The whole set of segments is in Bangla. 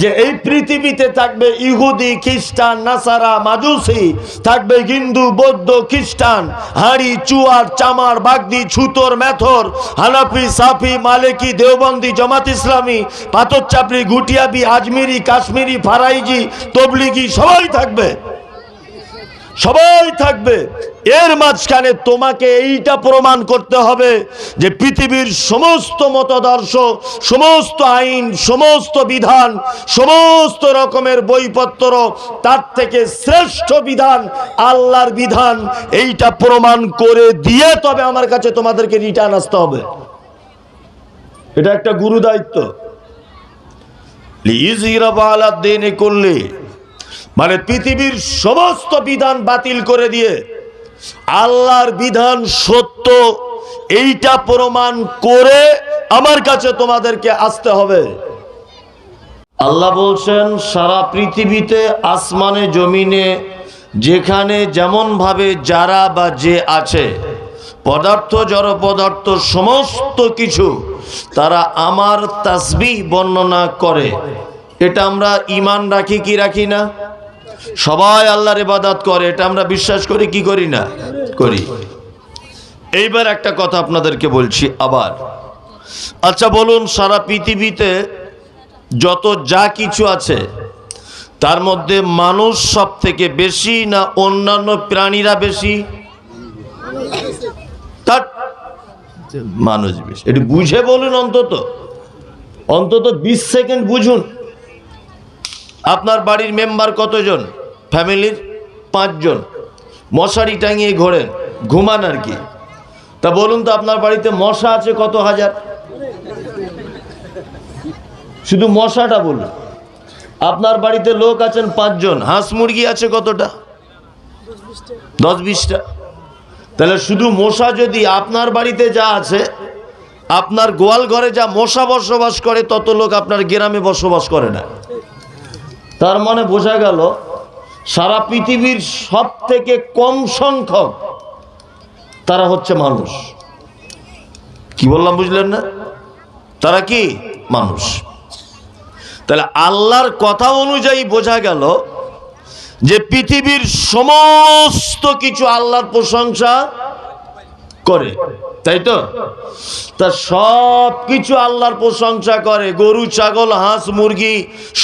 যে এই পৃথিবীতে থাকবে ইহুদি, খ্রিস্টান, নাসারা, মাজুসি, থাকবে হিন্দু, বৌদ্ধ, খ্রিস্টান, হাড়ি, চুয়ার, চামার, বাগদি, ছুতর মেথর হালাফি সাফি, মালেকি, দেওবন্দি, জমাত ইসলামী পাথর চাপড়ি গুটিয়াবি, আজমিরি, কাশ্মীরি, ফারাইজি, তবলিগি, সবাই থাকবে। সবাই থাকবে। এর মাঝখানে তোমাকে এইটা প্রমাণ করতে হবে যে পৃথিবীর সমস্ত মতদর্শ, সমস্ত আইন, সমস্ত বিধান, সমস্ত রকমের বইপত্র, তার থেকে শ্রেষ্ঠ বিধান আল্লাহর বিধান, এইটা প্রমাণ করে দিয়ে তবে আমার কাছে তোমাদেরকে রিটার্ন আসতে হবে। এটা একটা গুরু দায়িত্ব দিনে করলে মানে পৃথিবীর সমস্ত বিধান বাতিল করে দিয়ে আল্লাহর বিধান সত্য, এইটা প্রমাণ করে আমার কাছে তোমাদেরকে আসতে হবে। আল্লাহ বলছেন, সারা পৃথিবীতে, আসমানে, জমিনে, যেখানে যেমন ভাবে যারা বা যে আছে, পদার্থ জড় পদার্থ সমস্ত কিছু, তারা আমার তাসবি বর্ণনা করে। এটা আমরা ইমান রাখি কি রাখি না? সবাই আল্লাহর ইবাদত করে, এটা আমরা বিশ্বাস করি, কি করি না? করি। এইবার একটা কথা আপনাদেরকে বলছি আবার। আচ্ছা বলুন, সারা পৃথিবীতে যত যা কিছু আছে, তার মধ্যে মানুষ সব থেকে বেশি না অন্যান্য প্রাণীরা বেশি? তার মানুষ বেশি। একটু বুঝে বলুন অন্তত। অন্তত বিশ সেকেন্ড বুঝুন। আপনার বাড়ির মেম্বার কতজন? ফ্যামিলির পাঁচজন। মশারি টাঙিয়ে ঘোরেন, ঘুমান আর কি। তা বলুন তো, আপনার বাড়িতে মশা আছে কত হাজার? শুধু মশাটা বলুন। আপনার বাড়িতে লোক আছেন পাঁচজন, হাঁস মুরগি আছে কতটা? দশ বিশটা। তাহলে শুধু মশা যদি আপনার বাড়িতে যা আছে, আপনার গোয়াল ঘরে যা মশা বসবাস করে, তত লোক আপনার গ্রামে বসবাস করে না। তার মানে বোঝা গেল, সারা পৃথিবীর সব থেকে কম সংখ্যক তারা হচ্ছে মানুষ। কি বললাম বুঝলেন না? তারা কি? মানুষ। তাহলে আল্লাহর কথা অনুযায়ী বোঝা গেল যে পৃথিবীর সমস্ত কিছু আল্লাহর প্রশংসা করে, তাই তো? তা সব কিছু আল্লাহর প্রশংসা করে, গরু, ছাগল, হাঁস, মুরগি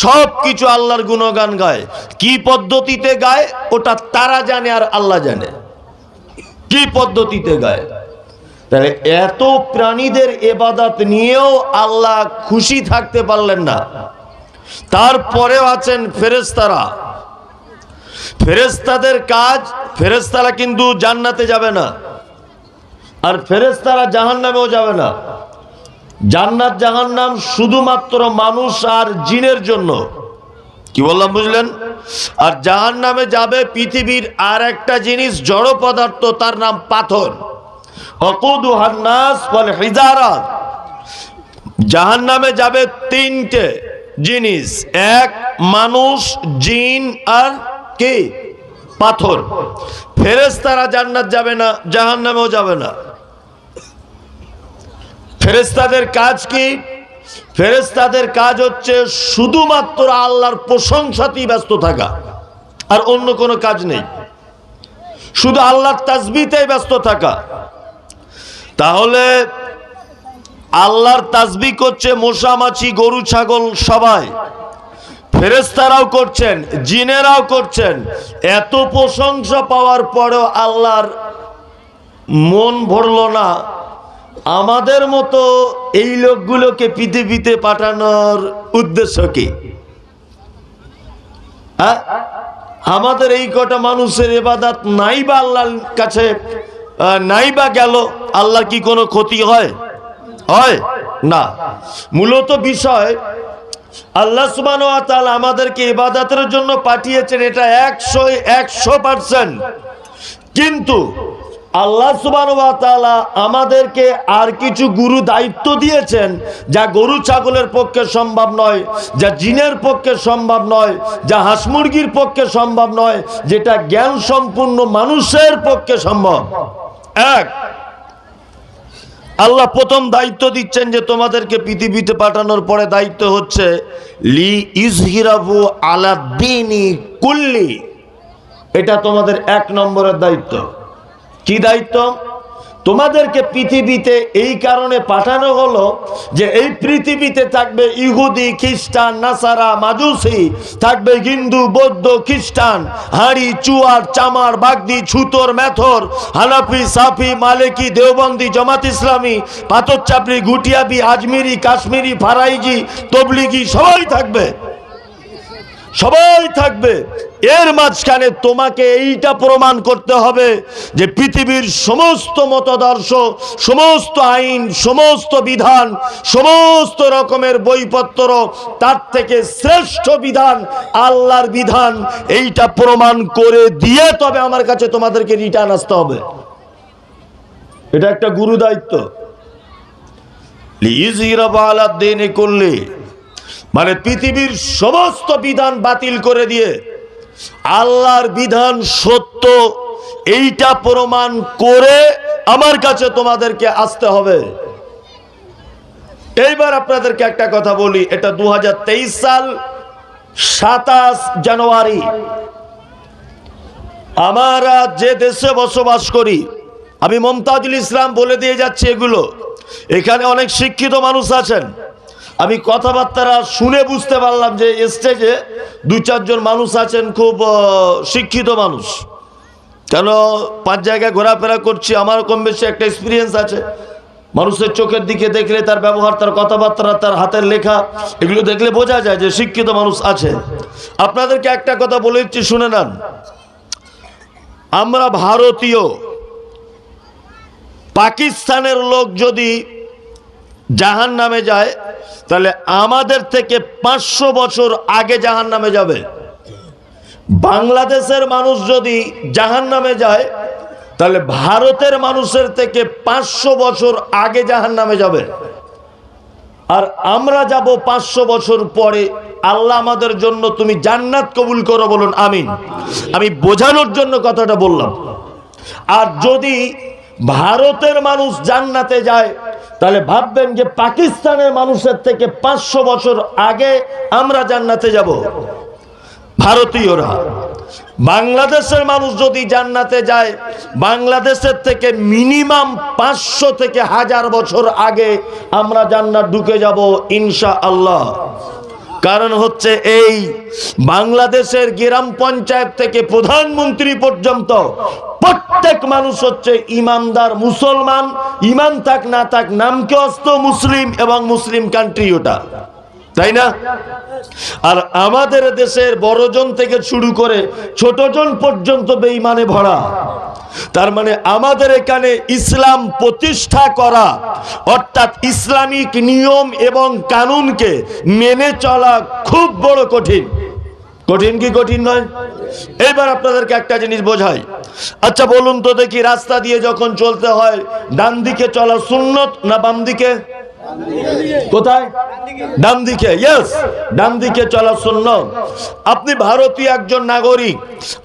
সব কিছু আল্লাহর গুণগান গায়। কি পদ্ধতিতে গায়? ওটা তারা জানে আর আল্লাহ জানে। কি পদ্ধতিতে গায়? তাহলে এত প্রাণীদের এবাদাত নিয়েও আল্লাহ খুশি থাকতে পারলেন না। তারপরেও আছেন ফেরেস্তারা ফেরেস্তাদের কাজ ফেরেস্তারা কিন্তু জান্নাতে যাবে না। আর ফেরেস্তারা জাহান নামেও যাবে না। জান্নাত জাহান্নাম শুধুমাত্র মানুষ আর জিনের জন্য। কি বললাম, বুঝলেন? আর জাহান নামে যাবে পৃথিবীর আর একটা জিনিস, জড় পদার্থ, তার নাম পাথর। জাহান নামে যাবে তিনটে জিনিস। এক, মানুষ, জিন আর কি? পাথর। ফেরেস্তারা জান্নাত যাবে না জাহান নামেও যাবে না। ফেরেস্তাদের কাজ কি? ফেরেস্তাদের কাজ হচ্ছে শুধুমাত্র আল্লাহর প্রশংসাতেই ব্যস্ত থাকা, আর অন্য কোনো কাজ নেই। শুধু আল্লাহর তাজবিতেই ব্যস্ত থাকা। তাহলে আল্লাহর তাজবি করছে মশা মাছি গরু, ছাগল, সবাই। ফেরেস্তারাও করছেন, জিনেরাও করছেন। এত প্রশংসা পাওয়ার পরেও আল্লাহর মন ভরল না। আমাদের মতো এই লোকগুলোকে পৃথিবীতে পাঠানোর উদ্দেশ্য কি? হ্যাঁ? আমাদের এই কটা মানুষের এবাদাত নাই বা আল্লাহর কাছে নাই বা গেল, আল্লাহর কি কোনো ক্ষতি হয়? হয়? না। মূলত বিষয় আল্লাহ সুবান আমাদেরকে ইবাদতের জন্য পাঠিয়েছেন এটা একশো একশো পার্সেন্ট কিন্তু আল্লাহ সুবান আমাদেরকে আর কিছু গুরু দায়িত্ব দিয়েছেন যা গরু ছাগলের পক্ষে সম্ভব নয়, যা জিনের পক্ষে সম্ভব নয়, যা হাঁস মুরগির পক্ষে সম্ভব নয়, যেটা জ্ঞান সম্পূর্ণ মানুষের পক্ষে সম্ভব। এক আল্লাহ প্রথম দায়িত্ব দিচ্ছেন যে তোমাদেরকে পৃথিবীতে পাঠানোর পরে দায়িত্ব হচ্ছে, লি ইজহিরাবু আলাদ্দিনী কুল্লি। এটা তোমাদের এক নম্বরের দায়িত্ব। কি দায়িত্ব? তোমাদেরকে পৃথিবীতে এই কারণে পাঠানো হলো যে এই পৃথিবীতে থাকবে ইহুদি, খ্রিস্টান, নাসারা মাজুসি থাকবে হিন্দু, বৌদ্ধ, খ্রিস্টান, হাড়ি, চুয়ার, চামার, বাগদি, ছুতর মেথর হানাফি, সাফি, মালিকি, দেওবন্দি, জামাত ইসলামী পাথর চাপড়ি গুটিয়াবি, আজমিরি, কাশ্মীরি, ফারাইজি, তবলিগি, সবাই থাকবে। সবাই থাকবে। এর মাঝখানে তোমাকে এইটা প্রমাণ করতে হবে যে পৃথিবীর সমস্ত মতদর্শ, সমস্ত আইন, সমস্ত বিধান, সমস্ত রকমের বইপত্র, তার থেকে শ্রেষ্ঠ বিধান আল্লাহর বিধান, এইটা প্রমাণ করে দিয়ে তবে আমার কাছে তোমাদেরকে রিটার্ন আসতে হবে। এটা একটা গুরু দায়িত্ব লিজিরাবালাদ্দিনে করলে মানে পৃথিবীর সমস্ত বিধান বাতিল করে দিয়ে আল্লাহর বিধান সত্য, এইটা প্রমাণ করে আমার কাছে তোমাদেরকে আসতে হবে। এইবার আপনাদেরকে একটা কথা বলি, এটা দু হাজার তেইশ সাল সাতাশ জানুয়ারি। আমরা যে দেশে বসবাস করি, আমি মমতাজুল ইসলাম বলে দিয়ে যাচ্ছি এগুলো। এখানে অনেক শিক্ষিত মানুষ আছেন। আমি কথাবার্তারা শুনে বুঝতে পারলাম যে স্টেজে দু চারজন মানুষ আছেন, খুব শিক্ষিত মানুষ। কেন? পাঁচ জায়গায় ঘোরাফেরা করছি আমার কম বেশি একটা এক্সপিরিয়েন্স আছে। মানুষের চোখের দিকে দেখলে তার ব্যবহার, তার কথাবার্তা, তার হাতের লেখা, এগুলো দেখলে বোঝা যায় যে শিক্ষিত মানুষ আছে। আপনাদেরকে একটা কথা বলে দিচ্ছি, শুনে নেন। আমরা ভারতীয়, পাকিস্তানের লোক যদি জাহান নামে যায়, তাহলে আমাদের থেকে পাঁচশো বছর আগে জাহান নামে যাবে। বাংলাদেশের মানুষ যদি জাহান নামে যায়, তাহলে ভারতের মানুষের থেকে পাঁচশো বছর আগে জাহান নামে যাবে। আর আমরা যাব পাঁচশো বছর পরে, আল্লাহ আমাদের জন্য তুমি জান্নাত কবুল করো বলুন, আমিন। আমি বোঝানোর জন্য কথাটা বললাম। আর যদি ভারতের মানুষ জান্নাতে যায় তাহলে ভাববেন যে পাকিস্তানের মানুষের থেকে পাঁচশো বছর আগে আমরা জান্নাতে যাব। ভারতীয়রা। বাংলাদেশের মানুষ যদি জান্নাতে যায়, বাংলাদেশের থেকে মিনিমাম পাঁচশো থেকে হাজার বছর আগে আমরা জান্নাত ঢুকে যাব ইনশা আল্লাহ কারণ হচ্ছে এই বাংলাদেশের গ্রাম পঞ্চায়েত থেকে প্রধানমন্ত্রী পর্যন্ত প্রত্যেক মানুষ হচ্ছে ইমানদার মুসলমান, ইমান থাক না থাক, নামকে অস্ত মুসলিম এবং মুসলিম কান্ট্রি ওটা। তাই না? আর আমাদের দেশের বড়জন থেকে শুরু করে ছোটজন পর্যন্ত বেঈমানে ভরা। তার মানে আমাদের এখানে ইসলাম প্রতিষ্ঠা করা, অর্থাৎ ইসলামিক নিয়ম এবং কানুনকে মেনে চলা খুব বড় কঠিন। কঠিন কি কঠিন নয়? এবার আপনাদেরকে একটা জিনিস বোঝাই। আচ্ছা বলুন তো দেখি, রাস্তা দিয়ে যখন চলতে হয়, ডান দিকে চলা সুন্নত না বাম দিকে? কোথায়? ডান দিকে ইয়েস ডান দিকে চলা শূন্য আপনি ভারতীয় একজন নাগরিক,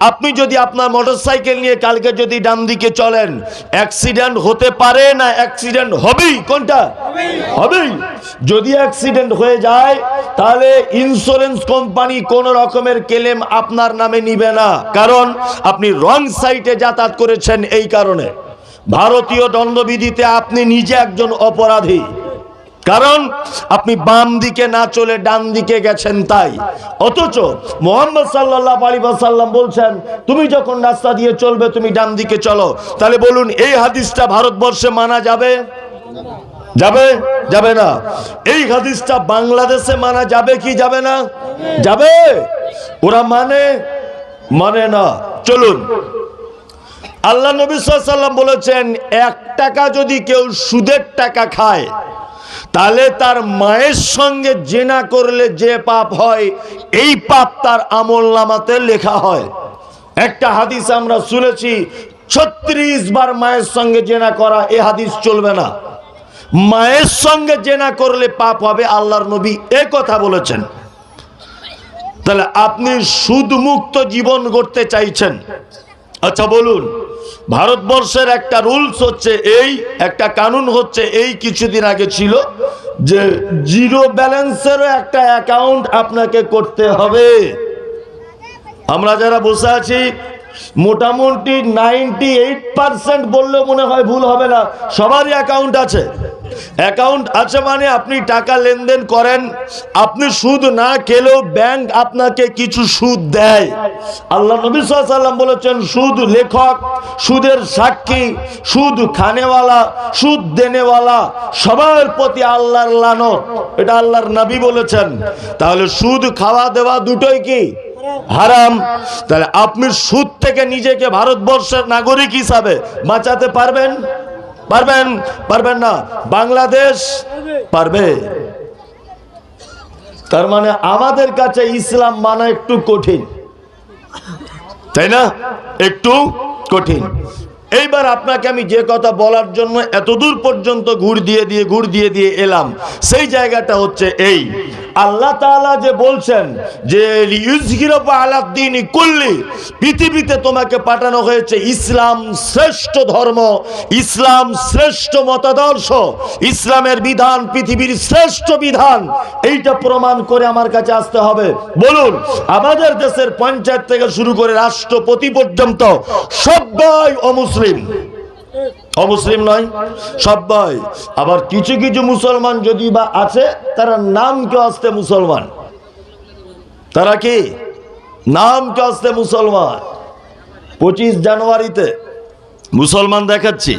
আপনি যদি আপনার মোটরসাইকেল নিয়ে কালকে যদি ডান দিকে চলেন অ্যাক্সিডেন্ট হতে পারে না অ্যাক্সিডেন্ট হবেই? কোনটা? হবেই। যদি অ্যাক্সিডেন্ট হয়ে যায়, তাহলে ইন্স্যুরেন্স কোম্পানি কোন রকমের ক্লেম আপনার নামে নিবে না। কারণ আপনি রং সাইটে যাতায়াত করেছেন এই কারণে। ভারতীয় দণ্ডবিধিতে আপনি নিজে একজন অপরাধী। কারণ আপনি বাম দিকে না চলে ডান দিকে গেছেন তাই। অথচ মোহাম্মদ সাল্লাহ আলী সাল্লাম বলছেন, তুমি যখন রাস্তা দিয়ে চলবে, তুমি ডান দিকে চলো। তাহলে বলুন, এই হাদিসটা ভারতবর্ষে মানা যাবে? যাবে? যাবে না। এই হাদিসটা বাংলাদেশে মানা যাবে কি যাবে না? যাবে। ওরা মানে? মানে না। চলুন। আল্লাহ নবী সাল্লাম বলেছেন, এক টাকা যদি কেউ সুদের টাকা খায় তাহলে তার মায়ের সঙ্গে জেনা করলে যে পাপ হয়, এই পাপ তার আমল নামাতে লেখা হয়। একটা হাদিস আমরা শুনেছি, ছত্রিশ বার মায়ের সঙ্গে জেনা করা, এ হাদিস চলবে না। মায়ের সঙ্গে জেনা করলে পাপ হবে, আল্লাহর নবী এ কথা বলেছেন। তাহলে আপনি সুদমুক্ত জীবন গড়তে চাইছেন। আচ্ছা বলুন, ভারতবর্ষের একটা রুলস হচ্ছে এই, একটা কানুন হচ্ছে এই কিছুদিন আগে ছিল যে জিরো ব্যালেন্সেরও একটা অ্যাকাউন্ট আপনাকে করতে হবে। আমরা যারা বসে আছি, মোটামুটি নাইনটি এইট পার্সেন্ট বললেও মনে হয় ভুল হবে না, সবারই অ্যাকাউন্ট আছে। অ্যাকাউন্ট আছে মানে আপনি টাকা লেনদেন করেন, আপনি সুদ না খেলেও ব্যাংক আপনাকে কিছু সুদ দেয়। আল্লাহ নবী সাল্লাম বলেছেন, সুদ লেখক, সুদের সাক্ষী, সুদ খানেওয়ালা, সুদ দেনেওয়ালা, সবার প্রতি আল্লাহর লানত। এটা আল্লাহর নবী বলেছেন। তাহলে সুদ খাওয়া দেওয়া দুটোই কি? হারাম। তাহলে আপনি সুদ থেকে নিজেকে ভারতবর্ষের নাগরিক হিসাবে বাঁচাতে পারবেন? পারবেন? পারবেন না। বাংলাদেশ পারবে। তার মানে আমাদের কাছে ইসলাম মানা একটু কঠিন। তাই না? একটু কঠিন। এইবার আপনাকে আমি যে কথা বলার জন্য এতদূর পর্যন্ত ঘুর দিয়ে দিয়ে ঘুর দিয়ে দিয়ে এলাম। সেই জায়গাটা হচ্ছে এই। আল্লাহ তাআলা যে বলছেন যে আলাদ্দিন কুল্লি পৃথিবীতে তোমাকে পাঠানো হয়েছে ইসলাম শ্রেষ্ঠ ধর্ম, ইসলাম শ্রেষ্ঠ মতাদর্শ, ইসলামের বিধান পৃথিবীর শ্রেষ্ঠ বিধান। এইটা প্রমাণ করে আমার কাছে আসতে হবে। বলুন, আমাদের দেশের পঞ্চায়েত থেকে শুরু করে রাষ্ট্রপতি পর্যন্ত সবাই অমুসলিম। অমুসলিম নয়? সবাই আবার কিছু কিছু মুসলমান যদি বা আছে, তারা নাম কেউ আসতে মুসলমান। তারা কি? নাম কেউ আসতে মুসলমান। পঁচিশ জানুয়ারিতে মুসলমান দেখাচ্ছি।